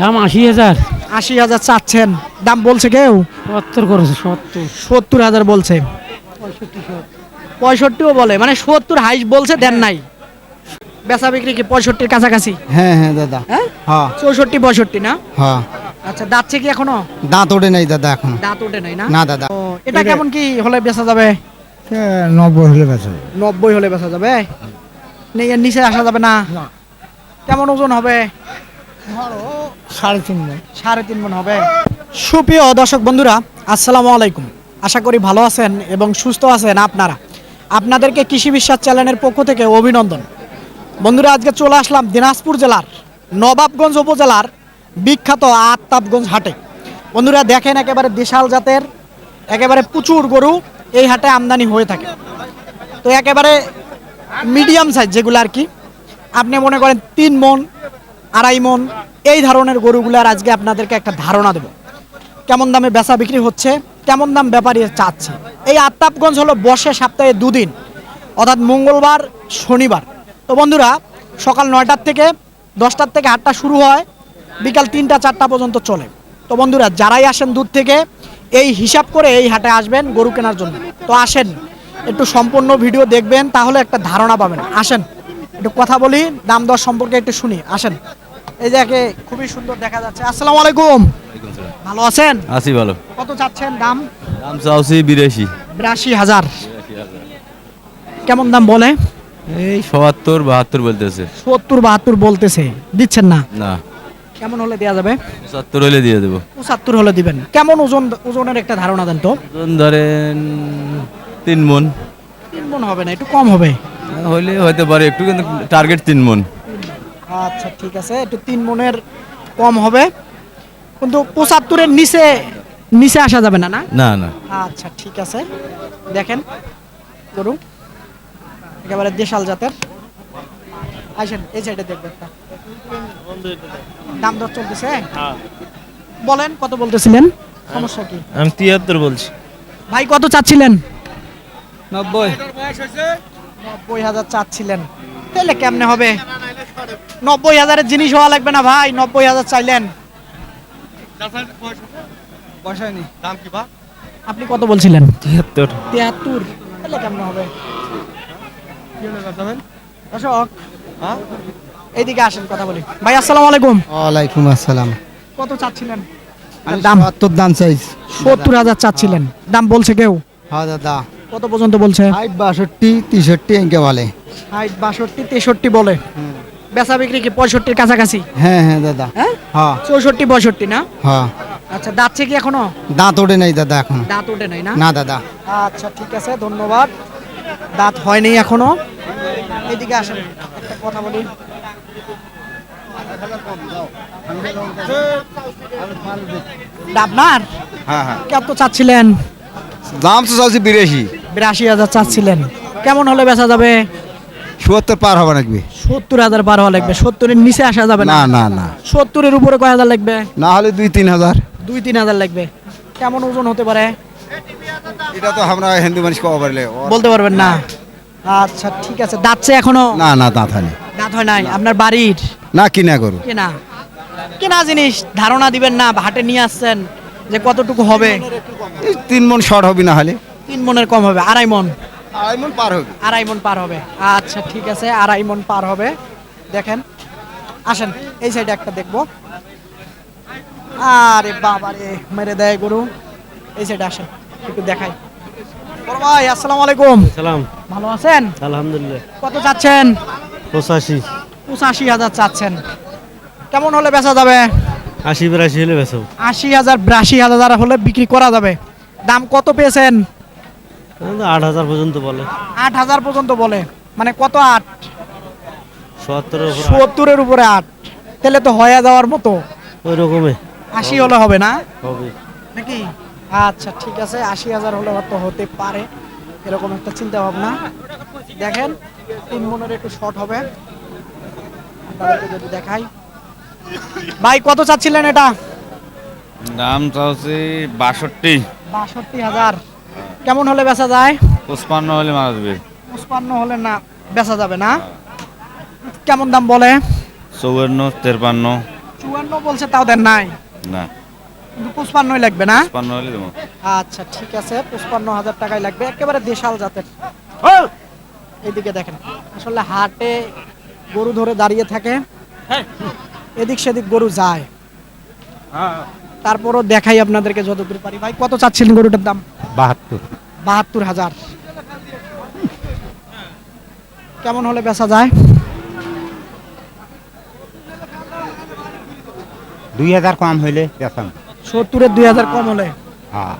দাম আশি হাজার। আশি হাজার চাচ্ছেন। দাম বলছে কেউ? সত্তর করেছে সত্তর। সত্তর হাজার বলছে। পঁয়ষট্টিও বলে মানে সত্তর হাইস বলছে দেন নাই। বেচা বিক্রি কি পঁয়ষট্টির কাছাকাছি? হ্যাঁ হ্যাঁ দাদা। হ্যাঁ? হ্যাঁ। চৌষট্টি পঁয়ষট্টি না? হ্যাঁ। আচ্ছা দাঁতছে কি এখনও? দাঁত ওঠে নাই দাদা এখন। দাঁত ওঠে নাই না? না দাদা। এটা কেমন কি হলে বেচা যাবে? নব্বই হলে বেচা নব্বই হলে বেচা যাবে? নেই এর নিচে আসা যাবে না। কেমন ওজন হবে? সাড়ে তিন সাড়ে তিন মন হবে। সুপ্রিয় দর্শক বন্ধুরা আসসালামু আলাইকুম। আশা করি ভালো আছেন এবং সুস্থ আছেন আপনারা। আপনাদেরকে কৃষি বিশ্বাস চ্যানেলের পক্ষ থেকে অভিনন্দন। বন্ধুরা আজকে চলে আসলাম দিনাজপুর জেলার নবাবগঞ্জ উপজেলার বিখ্যাত আত্তাবগঞ্জ হাটে। বন্ধুরা দেখেন একেবারে বিশাল জাতের একেবারে প্রচুর গরু এই হাটে আমদানি হয়ে থাকে। তো একেবারে মিডিয়াম সাইজ যেগুলো আর কি। আপনি মনে করেন তিন মন আড়াই মন, এই ধরনের গরুগুলার আজকে আপনাদেরকে একটা ধারণা দেব। কেমন দামে বেচা বিক্রি হচ্ছে, কেমন দাম ব্যাপারী চাচ্ছে। এই আত্তাপগঞ্জ হলো বসে সপ্তাহে দুদিন, অর্থাৎ মঙ্গলবার, শনিবার। তো বন্ধুরা, সকাল নয়টার থেকে দশটার থেকে হাটটা শুরু হয়, বিকাল তিনটা, চারটা পর্যন্ত চলে। তো বন্ধুরা, যারাই আসেন দূর থেকে, এই হিসাব করে এই হাটে আসবেন গরু কেনার জন্য। তো আসেন, একটু সম্পূর্ণ ভিডিও দেখবেন, তাহলে একটা ধারণা পাবেন। আসেন, একটু কথা বলি, দাম দর সম্পর্কে একটু শুনি। আসেন। এই দেখে খুবই সুন্দর দেখা যাচ্ছে। আসসালামু আলাইকুম। ভালো আছেন? আছি ভালো। কত চাচ্ছেন দাম? দাম চাওছি বিরাশি। বিরাশি হাজার। কেমন দাম বলে? এই সত্তর বাহাত্তর বলতেছে। সত্তর বাহাত্তর বলতেছে। দিচ্ছেন না? না। কেমন হলে দেওয়া যাবে? সত্তর হলে দিয়ে দেবো। পঁচাত্তর হলে দিবেন। কেমন ওজন ওজনের একটা ধারণা দেন তো? ওজন ধরেন তিন মন। তিন মন হবে না একটু কম হবে। হইলে হতে পারে একটু কিন্তু টার্গেট তিন মন। আচ্ছা ঠিক আছে। একটু তিন মনের কম হবে। কিন্তু পঁচাত্তরের নিচে নিচে আসা যাবে না না? না না। আচ্ছা ঠিক আছে। দেখেন গরু। একেবারে দেশাল জাতের। আসেন এই সাইডে দেখবেন দাম দর চলতেছে? বলেন কত বলতেছিলেন? সমস্যা কি? আমি তিয়াত্তর বলছি। ভাই কত চাচ্ছিলেন? নব্বই। নব্বই হাজার চাচ্ছিলেন। তাহলে কেমনে হবে? নব্বই হাজারের জিনিস হওয়া লাগবে না ভাই নব্বই হাজার চাইলেন। আপনি কত বলছিলেন? তিয়াত্তর। তিয়াত্তর। তাহলে কেমনে হবে? দর্শক এইদিকে আসেন কথা বলি। ভাই আসসালামু আলাইকুম। ওয়ালাইকুম আসসালাম। কত চাচ্ছিলেন? আমি দাম? সত্তর দাম চাইছি সত্তর হাজার চাচ্ছিলেন। দাম বলছে কেউ? হ্যাঁ দাদা। কত পর্যন্ত বলছে? ষাট বাষট্টি তেষট্টি এঁকে বলে। ষাট বাষট্টি তেষট্টি বলে। বেচা বিক্রি কি পঁয়ষট্টির কাছাকাছি? হ্যাঁ হ্যাঁ দাদা। হ্যাঁ? হ্যাঁ। চৌষট্টি পঁয়ষট্টি না? হ্যাঁ। আচ্ছা দাঁতছে কি এখনও? দাঁত ওঠে নাই দাদা এখন। দাঁত ওঠে নাই না? না দাদা। আচ্ছা ঠিক আছে ধন্যবাদ। দাঁত হয়নি এখনও। এদিকে আসেন একটা কথা বলি। আপনার হ্যাঁ হ্যাঁ। কত চাচ্ছিলেন? দাম তো চাইছি বিরাশি। বিরাশি হাজার চাচ্ছিলেন। কেমন হলে বেচা যাবে? সত্তর পার হবে নাকি? সত্তর হাজার পার হওয়া লাগবে। সত্তরের নিচে আসা যাবে না। না না সত্তরের উপরে কয় হাজার লাগবে? না হলে দুই তিন হাজার। দুই তিন হাজার লাগবে। কেমন ওজন হতে পারে? এটা তো আমরা হিন্দু মানুষ কবা পারলে বলতে পারবেন না? আচ্ছা ঠিক আছে। দাঁতছে এখনও? না না দাঁত হয়নি দাঁত হয় নাই? আপনার বাড়ির? না কিনা করু কেনা? কেনা জিনিস? ধারণা দিবেন না হাটে নিয়ে আসছেন যে কতটুকু হবে? তিন মন শর্ট হবে না হলে। তিন মনের কম হবে আড়াই মন। আড়াই মন পার হবে। আড়াই মন পার হবে। আচ্ছা ঠিক আছে আড়াই মন পার হবে। দেখেন আসেন এই সাইডে একটা দেখব। আরে বাবা রে মেরে দেয় গরু। এই সাইডে আসেন একটু দেখাই। বড় ভাই আসসালামু আলাইকুম। সালাম। ভালো আছেন? আলহামদুলিল্লাহ। কত চাচ্ছেন পঁচাশি। পঁচাশি হাজার চাচ্ছেন। কেমন হলে বেচা যাবে? আশি বিরাশি হলে বেসব আশি হাজার বিরাশি হাজার হলে বিক্রি করা যাবে। দাম কত পেয়েছেন? আট হাজার পর্যন্ত বলে। আট হাজার পর্যন্ত বলে। মানে কত আট? সত্তর সত্তরের উপরে আট। তাহলে তো হয়ে যাওয়ার মতো। ওই আশি হলে হবে না? হবে। নাকি? আচ্ছা ঠিক আছে। আশি হাজার হলে হয়তো হতে পারে। এরকম একটা চিন্তা ভাবনা দেখেন তিন মনের একটু শর্ট হবে। আপনাদেরকে যদি দেখাই। ভাই কত চাচ্ছিলেন এটা? দাম চাচ্ছি বাষট্টি। বাষট্টি হাজার। কেমন হলে বেচা যায়? পঁচপান্ন হলে মারা যাবে পঁচপান্ন হলে না বেচা যাবে না। কেমন দাম বলে? চৌয়ান্ন তেরপান্ন। চুয়ান্ন বলছে তাও দেন নাই? না। কিন্তু পঁচপান্নই লাগবে না? পান্ন হলে দেবো। আচ্ছা ঠিক আছে পঁচপান্ন হাজার টাকাই লাগবে। একেবারে দেশাল জাতের। এদিকে দেখেন আসলে হাটে গরু ধরে দাঁড়িয়ে থাকে। এদিক সেদিক গরু যায়। তারপরও দেখাই আপনাদেরকে যতদূর পারি। ভাই কত চাচ্ছিলেন গরুটার দাম? বাহাত্তর। বাহাত্তর হাজার। কেমন হলে বেচা যায়? দুই হাজার কম হইলে বেতন সত্তরের দুই হাজার কম হলে? হ্যাঁ।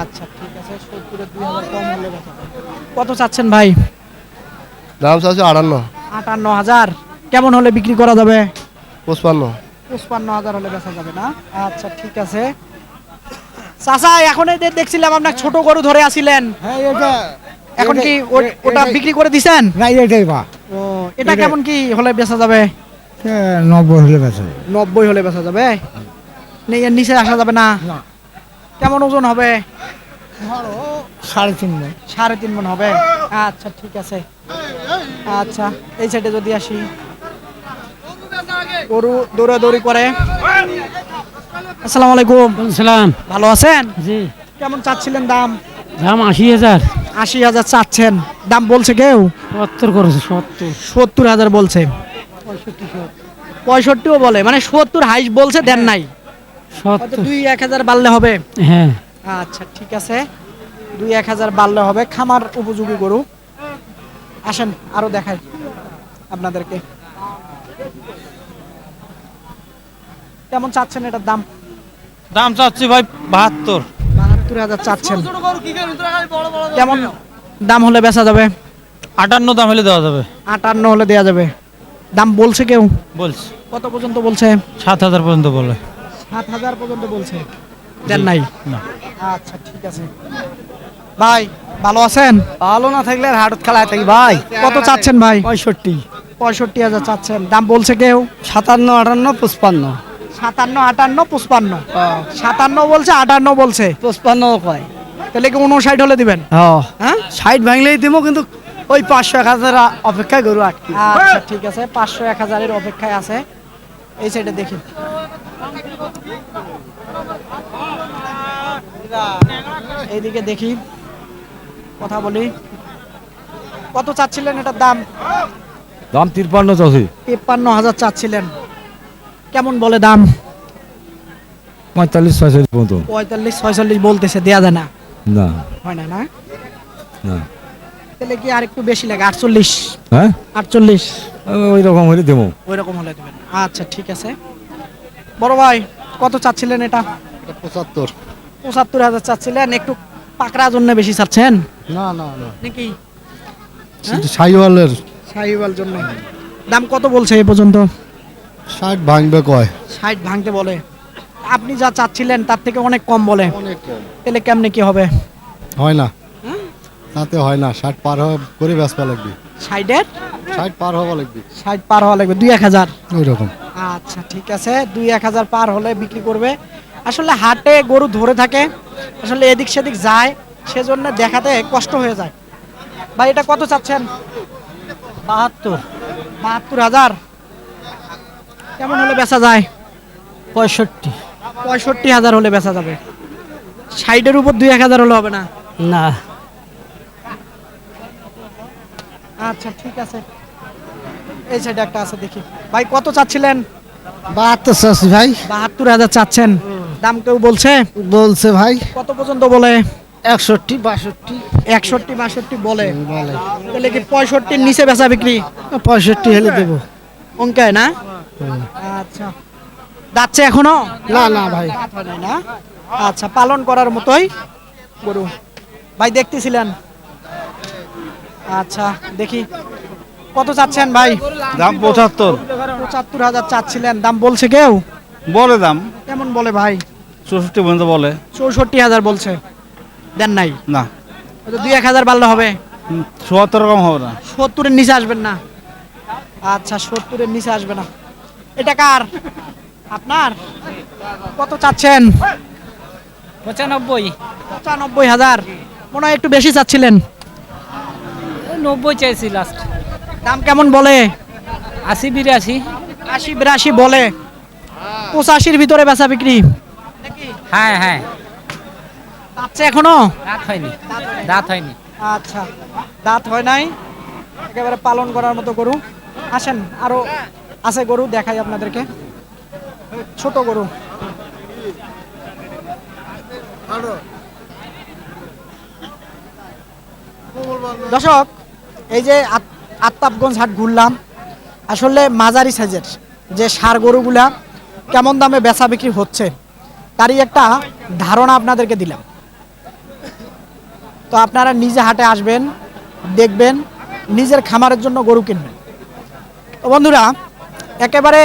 আচ্ছা ঠিক আছে সত্তরের দুই হাজার কম হলে বেচা কত চাচ্ছেন ভাই? দাম চাচ্ছে আটান্ন। আটান্ন হাজার। কেমন হলে বিক্রি করা যাবে? পঁচপান্ন। পঁচপান্ন হাজার হলে বেচা যাবে না? আচ্ছা ঠিক আছে। চাচা এখন দেখছিলাম আপনার ছোট গরু ধরে আসিলেন। হ্যাঁ এটা এখন কি ওটা বিক্রি করে দিছেন? না এটাই বা ও এটা কেমন কি হলে বেচা যাবে? নব্বই হলে বেতন নব্বই হলে বেচা যাবে? এর নিচে আসা যাবে না? কেমন ওজন হবে? সাড়ে তিন মন। সাড়ে তিন মন হবে? আচ্ছা ঠিক আছে। আচ্ছা এই সাইডে যদি আসি। গরু দৌড়াদৌড়ি করে। আসসালামু আলাইকুম। সালাম। ভালো আছেন? জি। কেমন চাচ্ছিলেন দাম? দাম আশি হাজার। আশি হাজার চাচ্ছেন। দাম বলছে কেউ? সত্তর করেছে সত্তর। সত্তর হাজার বলছে। পঁয়ষট্টিও বলে মানে সত্তর হাইস বলছে দেন নাই। সত্তর। দুই এক হাজার বাড়লে হবে। হ্যাঁ। আচ্ছা ঠিক আছে। দুই এক হাজার বাড়লে হবে। খামার উপযোগী গরু। আসেন আরও দেখাই আপনাদেরকে। কেমন চাচ্ছেন এটার দাম? দাম চাচ্ছি ভাই বাহাত্তর। বাহাত্তর হাজার চাচ্ছেন। কেমন দাম হলে বেচা যাবে? আটান্ন দাম হলে দেওয়া যাবে। আটান্ন হলে দেওয়া যাবে। দাম বলছে কেউ? বলছি। কত পর্যন্ত বলছে? সাত হাজার পর্যন্ত বলে। সাত হাজার পর্যন্ত বলছে। দেন নাই? না। আচ্ছা ঠিক আছে। ভাই ভালো আছেন? ভালো না থাকলে আর হাটত খেলায় থাকি ভাই। কত চাচ্ছেন ভাই? পঁয়ষট্টি। পঁয়ষট্টি হাজার চাচ্ছেন। দাম বলছে কেউ? সাতান্ন আটান্ন পঁচপান্ন। সাতান্ন আটান্ন পঁচপান্ন। সাতান্ন বলছে আটান্ন বলছে। পঁচপান্ন কয়? তাহলে কি উনষাট হলে দিবেন? হ্যাঁ হ্যাঁ? ষাট ভাঙলেই দিব কিন্তু ওই পাঁচশো এক হাজার অপেক্ষায় গরু আটকি। আচ্ছা ঠিক আছে। পাঁচশো এক হাজারের অপেক্ষায় আছে। এই সাইডে দেখি। এইদিকে দেখি। কথা বলি। কত চাচ্ছিলেন এটার দাম? দাম তিপ্পান্ন চাষি তিপ্পান্ন হাজার চাচ্ছিলেন। কেমন বলে দাম? পঁয়তাল্লিশ ছয়চল্লিশ পর্যন্ত। পঁয়তাল্লিশ ছয়চল্লিশ বলতেছে দেয়া যায় না। না। হয় না না? না। তাহলে কি আর একটু বেশি লাগে আটচল্লিশ? হ্যাঁ? আটচল্লিশ? ওই রকম হলে দেবো। ওই রকম হলে দেবেন। আচ্ছা ঠিক আছে। বড় ভাই কত চাচ্ছিলেন এটা? পঁচাত্তর। পঁচাত্তর হাজার চাচ্ছিলেন একটু পাকড়া জন্য বেশি চাচ্ছেন? না না না। নাকি? সাইওয়ালের সাহিওয়াল জন্য। দাম কত বলছে এ পর্যন্ত? ষাট ভাঙবে কয়? ষাট ভাঙতে বলে। আপনি যা চাচ্ছিলেন তার থেকে অনেক কম বলে। অনেক কম। তাহলে কেমনে কি হবে? হয় না। তাতে হয় না। ষাট পার হওয়া করে বেসপা লাগবে। ষাটের? ষাট পার হওয়া লাগবে। ষাট পার হওয়া লাগবে দুই এক হাজার। ওই রকম আচ্ছা ঠিক আছে। দুই এক হাজার পার হলে বিক্রি করবে। আসলে হাটে গরু ধরে থাকে আসলে এদিক সেদিক যায় সেজন্য দেখাতে কষ্ট হয়ে যায়। ভাই এটা কত চাচ্ছেন? বাহাত্তর। বাহাত্তর হাজার? কেমন হলে বেচা যায়? পঁয়ষট্টি। পঁয়ষট্টি হাজার হলে বেচা যাবে। ষাটের উপর দুই এক হাজার হলে হবে না? না। আচ্ছা ঠিক আছে। এই সাইডে একটা আছে দেখি। ভাই কত চাচ্ছিলেন? বাহাত্তর চাষি ভাই। বাহাত্তর হাজার চাচ্ছেন। দাম কেউ বলছে? বলছে ভাই। কত পর্যন্ত বলে? একষট্টি বাষট্টি। একষট্টি বাষট্টি বলে। বলে। তাহলে কি পঁয়ষট্টির নিচে বেচা বিক্রি? পঁয়ষট্টি হলে দেবো। অঙ্কায় না? আচ্ছা। যাচ্ছে এখনও? না না ভাই। না? আচ্ছা পালন করার মতোই গরু। ভাই দেখতেছিলেন। আচ্ছা দেখি। কত চাচ্ছেন ভাই? দাম পঁচাত্তর। পঁচাত্তর হাজার চাচ্ছিলেন। দাম বলছে কেউ? বলে দাম। কেমন বলে ভাই? চৌষট্টি পর্যন্ত বলে। চৌষট্টি হাজার বলছে। দেন নাই? না। দুই এক হাজার বাড়লে হবে। চুয়াত্তর কম হবে না। সত্তরের নিচে আসবেন না। আচ্ছা সত্তরের নিচে আসবে না। এটা কার? আপনার? কত চাচ্ছেন? পঁচানব্বই। পঁচানব্বই হাজার। মনে হয় একটু বেশি চাচ্ছিলেন। নব্বই চাইছি লাস্ট দাম কেমন বলে? আশি বিরাশি। আশি বিরাশি বলে। পঁচাশির ভিতরে বেচা বিক্রি। হ্যাঁ হ্যাঁ। পাচ্ছে এখনও? দাঁত হয়নি। দাঁত হয়নি। আচ্ছা। দাঁত হয় নাই। একেবারে পালন করার মতো করুন আসেন আরও আছে গরু, দেখাই আপনাদেরকে। ছোট গরু। দর্শক, এই যে আত- আত্তাবগঞ্জ হাট ঘুরলাম, আসলে মাঝারি সাইজের যে সার গরুগুলা কেমন দামে বেচা বিক্রি হচ্ছে, তারই একটা ধারণা আপনাদেরকে দিলাম। তো আপনারা নিজে হাটে আসবেন, দেখবেন, নিজের খামারের জন্য গরু কিনবেন। তো বন্ধুরা একেবারে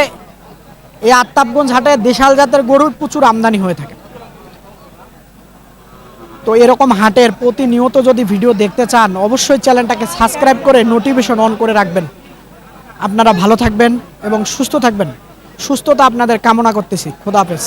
এই আত্মাবগঞ্জ হাটে দেশাল জাতের গরুর প্রচুর আমদানি হয়ে থাকে। তো এরকম হাটের প্রতিনিয়ত যদি ভিডিও দেখতে চান, অবশ্যই চ্যানেলটাকে সাবস্ক্রাইব করে নোটিফিকেশন অন করে রাখবেন। আপনারা ভালো থাকবেন এবং সুস্থ থাকবেন। সুস্থতা আপনাদের কামনা করতেছি। খোদা হাফেজ।